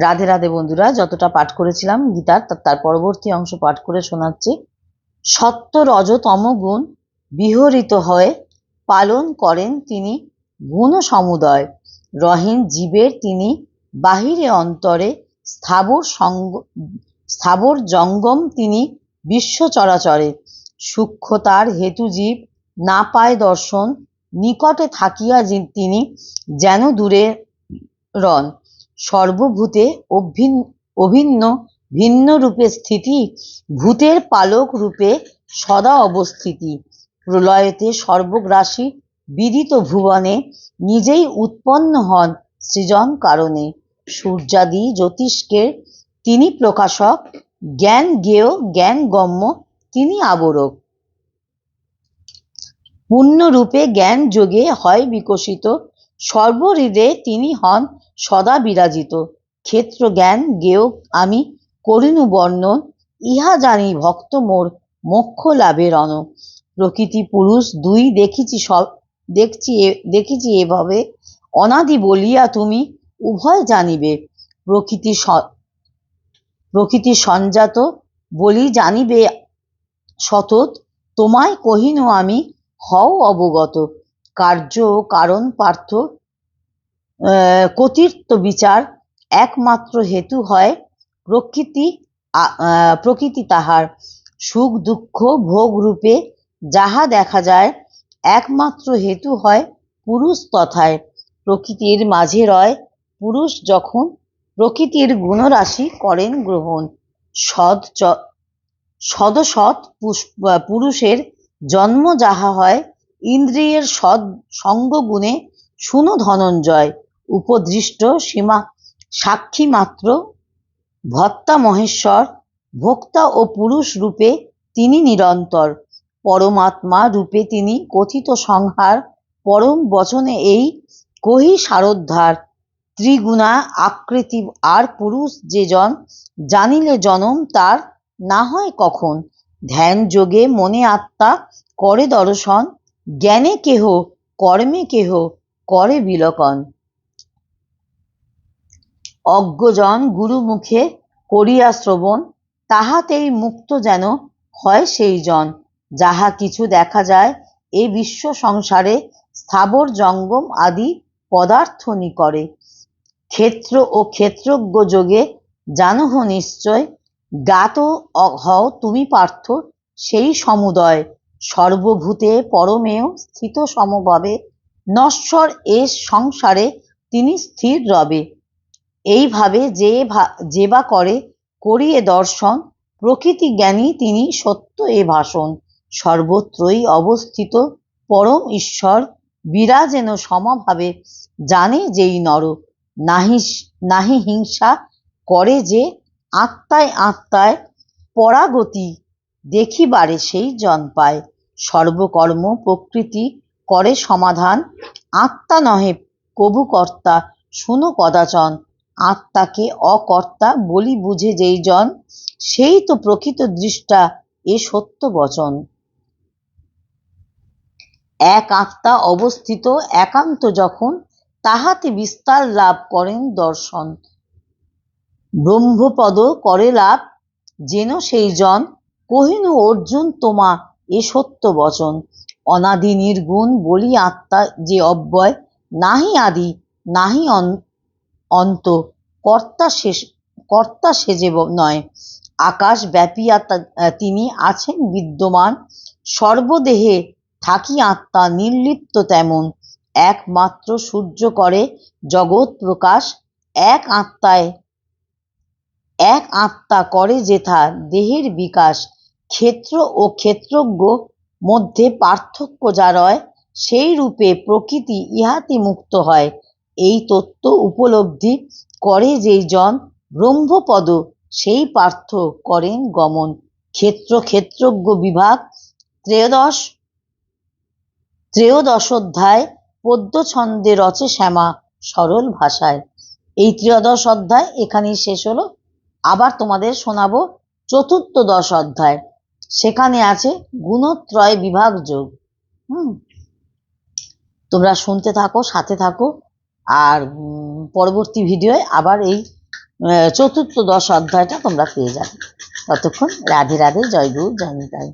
রাধে রাধে বন্ধুরা, যতটা পাঠ করেছিলাম গীতার তার- পরবর্তী অংশ পাঠ করে শোনাচ্ছি। সত্য রজতম গুণ বিহরিত হয়ে পালন করেন তিনি গুণ সমুদয়। রহেন জীবের তিনি বাহিরে অন্তরে স্থাবর সঙ্গ স্থাবর জঙ্গম তিনি বিশ্ব চরাচরে। সূক্ষ্মতার হেতু জীব না পায় দর্শন, নিকটে থাকিয়া তিনি যেন দূরে রন। সর্বভূতে অভিন্ন ভিন্ন রূপে স্থিতি, ভূতের পালক রূপে সদা অবস্থিতি। প্রলয়তে সর্বগ্রাসী বিদিত ভুবনে নিজেই উৎপন্ন হন সৃজন কারণে। সূর্যাদি জ্যোতিষ্কের তিনি প্রকাশক, জ্ঞান জ্ঞেয় জ্ঞান গম্য, তিনি আবরক। পূর্ণরূপে জ্ঞান যোগে হয় বিকশিত। সর্বহৃদে তিনি হন সদা বিরাজিত। ক্ষেত্র জ্ঞান জ্ঞেয় আমি, করিনু বর্ণন ইহা জানি ভক্ত মোর মোক্ষ লাভের অন প্রকৃতি পুরুষ, দুই দেখিছি সব, দেখছি দেখিছি এভাবে। অনাদি বলিয়া তুমি উভয় জানিবে। প্রকৃতি প্রকৃতি সঞ্জাত, বলি জানিবে সতত, তোমায় কহিনু আমি হও অবগত। কার্য, কারণ, পার্থ আহ, কর্তৃত্ব বিচার একমাত্র হেতু হয় প্রকৃতি প্রকৃতি তাহার সুখ দুঃখ ভোগ রূপে যাহা দেখা যায় একমাত্র হেতু হয় পুরুষ তথায়। প্রকৃতির মাঝে রয় পুরুষ যখন প্রকৃতির গুণরাশি করেন গ্রহণ। সদ সদসৎ পুরুষের জন্ম যাহা হয় ইন্দ্রিয়ের সদ সঙ্গ গুণে শুনো ধনঞ্জয়। উপদৃষ্ট সীমা সাক্ষী মাত্র। ভত্তা মহেশ্বর, ভোক্তা ও পুরুষ রূপে তিনি নিরন্তর। পরমাত্মা রূপে তিনি কথিত সংহার, পরম বচনে এই কহি সারোদ্ধার। ত্রিগুণা আকৃতি আর পুরুষ যে জন, জানিলে জনম তার না হয় কখন। ধ্যান যোগে মনে আত্মা করে দর্শন, জ্ঞানে কেহ, কর্মে কেহ, করে বিলকন অজ্ঞজন গুরু মুখে করিয়া শ্রবণ, তাহাতেই মুক্ত যেন হয় সেই জন যাহা কিছু দেখা যায়, এ বিশ্ব সংসারে স্থাবর জঙ্গম আদি পদার্থ নিকরে। ক্ষেত্র ও ক্ষেত্রজ্ঞ যোগে জানহ নিশ্চয়, জ্ঞাত হও তুমি পার্থ সেই সমুদয়। সর্বভূতে পরমেও স্থিত সমভাবে, নশ্বর এ সংসারে তিনি স্থির রবে। এইভাবে যে যে বা করে করিয়ে দর্শন, প্রকৃতি জ্ঞানী তিনি সত্য এ ভাষণ। সর্বত্রই অবস্থিত পরম ঈশ্বর বিরাজেন সমভাবে জানে যেই নর। নাহি নাহি হিংসা করে যে আত্মায় আত্মায় পরাগতি দেখিবারে সেই জন পায়। সর্বকর্ম প্রকৃতি করে সমাধান, আত্মা নহে কবু কর্তা শুনো কদাচন। আত্মাকে অকর্তা বলি বুঝে যেই জন, সেই তো প্রকৃত দৃষ্টা, এ সত্য বচন। এক আত্মা অবস্থিত একান্ত যখন, তাহাতে বিস্তার লাভ করেন দর্শন। ব্রহ্মপদ করে লাভ, যেন সেই জন, কহিনু অর্জুন তোমা, এ সত্য বচন। অনাদি নির্গুণ বলি আত্মা যে অব্যয়, নাহি আদি, নাহি অন- অন্ত কর্তা শেষ, কর্তা সেজে নয়। আকাশ ব্যাপিয়া তিনি আছেন বিদ্যমান। সর্বদেহে থাকি আত্মা নির্লিপ্ত তেমন। একমাত্র সূর্য করে জগৎ প্রকাশ। এক আত্মায়, এক আত্মা করে যেথা দেহের বিকাশ। ক্ষেত্র ও ক্ষেত্রজ্ঞ মধ্যে পার্থক্য যা রয় সেই রূপে প্রকৃতি ইহাতে মুক্ত হয়। এই তত্ত্ব উপলব্ধি করে যেই জন ব্রহ্মপদ সেই পার্থ করেন গমন। ক্ষেত্র ক্ষেত্রজ্ঞ বিভাগ, ত্রয়োদশ ত্রয়োদশ অধ্যায়, পদ্য ছন্দে রচে শ্যামা সরল ভাষায়। এই ত্রয়োদশ অধ্যায় এখানেই শেষ হলো। আবার তোমাদের শোনাবো চতুর্থ দশ অধ্যায়। সেখানে আছে গুণত্রয় বিভাগ যোগ। হুম। তোমরা শুনতে থাকো, সাথে থাকো। আর পরবর্তী ভিডিওয়ে আবার এই চতুর্থ দশ অধ্যায়টা তোমরা পেয়ে যাবে। ততক্ষণ রাধে রাধে, জয় গুরু, জয় নিতাই।